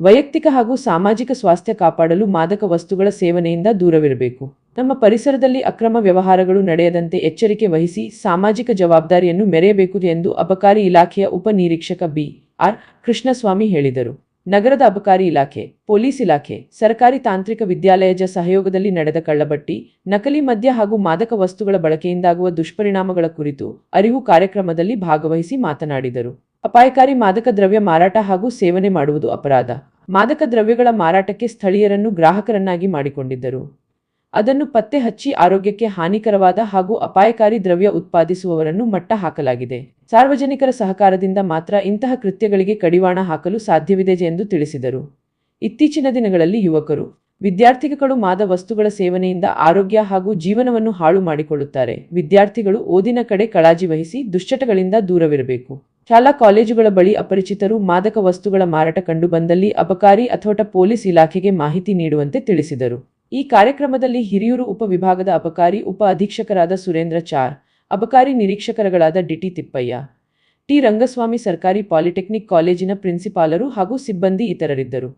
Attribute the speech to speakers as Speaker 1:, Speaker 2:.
Speaker 1: ವೈಯಕ್ತಿಕ ಹಾಗೂ ಸಾಮಾಜಿಕ ಸ್ವಾಸ್ಥ್ಯ ಕಾಪಾಡಲು ಮಾದಕ ವಸ್ತುಗಳ ಸೇವನೆಯಿಂದ ದೂರವಿರಬೇಕು. ನಮ್ಮ ಪರಿಸರದಲ್ಲಿ ಅಕ್ರಮ ವ್ಯವಹಾರಗಳು ನಡೆಯದಂತೆ ಎಚ್ಚರಿಕೆ ವಹಿಸಿ ಸಾಮಾಜಿಕ ಜವಾಬ್ದಾರಿಯನ್ನು ಮೆರೆಯಬೇಕು ಎಂದು ಅಬಕಾರಿ ಇಲಾಖೆಯ ಉಪನಿರೀಕ್ಷಕ ಬಿ. ಆರ್. ಕೃಷ್ಣಸ್ವಾಮಿ ಹೇಳಿದರು. ನಗರದ ಅಬಕಾರಿ ಇಲಾಖೆ, ಪೊಲೀಸ್ ಇಲಾಖೆ, ಸರ್ಕಾರಿ ತಾಂತ್ರಿಕ ವಿದ್ಯಾಲಯದ ಸಹಯೋಗದಲ್ಲಿ ನಡೆದ ಕಳ್ಳಬಟ್ಟಿ, ನಕಲಿ ಮದ್ಯ ಹಾಗೂ ಮಾದಕ ವಸ್ತುಗಳ ಬಳಕೆಯಿಂದಾಗುವ ದುಷ್ಪರಿಣಾಮಗಳ ಕುರಿತು ಅರಿವು ಕಾರ್ಯಕ್ರಮದಲ್ಲಿ ಭಾಗವಹಿಸಿ ಮಾತನಾಡಿದರು. ಅಪಾಯಕಾರಿ ಮಾದಕ ದ್ರವ್ಯ ಮಾರಾಟ ಹಾಗೂ ಸೇವನೆ ಮಾಡುವುದು ಅಪರಾಧ. ಮಾದಕ ದ್ರವ್ಯಗಳ ಮಾರಾಟಕ್ಕೆ ಸ್ಥಳೀಯರನ್ನು ಗ್ರಾಹಕರನ್ನಾಗಿ ಮಾಡಿಕೊಂಡಿದ್ದರು. ಅದನ್ನು ಪತ್ತೆ ಹಚ್ಚಿ ಆರೋಗ್ಯಕ್ಕೆ ಹಾನಿಕರವಾದ ಹಾಗೂ ಅಪಾಯಕಾರಿ ದ್ರವ್ಯ ಉತ್ಪಾದಿಸುವವರನ್ನು ಮಟ್ಟ ಹಾಕಲಾಗಿದೆ. ಸಾರ್ವಜನಿಕರ ಸಹಕಾರದಿಂದ ಮಾತ್ರ ಇಂತಹ ಕೃತ್ಯಗಳಿಗೆ ಕಡಿವಾಣ ಹಾಕಲು ಸಾಧ್ಯವಿದೆ ಎಂದು ತಿಳಿಸಿದರು. ಇತ್ತೀಚಿನ ದಿನಗಳಲ್ಲಿ ಯುವಕರು, ವಿದ್ಯಾರ್ಥಿಗಳು ಮಾದ ವಸ್ತುಗಳ ಸೇವನೆಯಿಂದ ಆರೋಗ್ಯ ಹಾಗೂ ಜೀವನವನ್ನು ಹಾಳು ಮಾಡಿಕೊಳ್ಳುತ್ತಾರೆ. ವಿದ್ಯಾರ್ಥಿಗಳು ಓದಿನ ಕಡೆ ಕಳಾಜಿ ವಹಿಸಿ ದುಶ್ಚಟಗಳಿಂದ ದೂರವಿರಬೇಕು. ಶಾಲಾ ಕಾಲೇಜುಗಳ ಬಳಿ ಅಪರಿಚಿತರು ಮಾದಕ ವಸ್ತುಗಳ ಮಾರಾಟ ಕಂಡುಬಂದಲ್ಲಿ ಅಬಕಾರಿ ಅಥೋಟ ಪೊಲೀಸ್ ಇಲಾಖೆಗೆ ಮಾಹಿತಿ ನೀಡುವಂತೆ ತಿಳಿಸಿದರು. ಈ ಕಾರ್ಯಕ್ರಮದಲ್ಲಿ ಹಿರಿಯೂರು ಉಪವಿಭಾಗದ ಅಬಕಾರಿ ಉಪ ಅಧೀಕ್ಷಕರಾದ ಸುರೇಂದ್ರ ಚಾರ್, ಅಬಕಾರಿ ನಿರೀಕ್ಷಕರುಗಳಾದ D T Thippaiah, T Rangaswamy ಸರ್ಕಾರಿ ಪಾಲಿಟೆಕ್ನಿಕ್ ಕಾಲೇಜಿನ ಪ್ರಿನ್ಸಿಪಾಲರು ಹಾಗೂ ಸಿಬ್ಬಂದಿ ಇತರರಿದ್ದರು.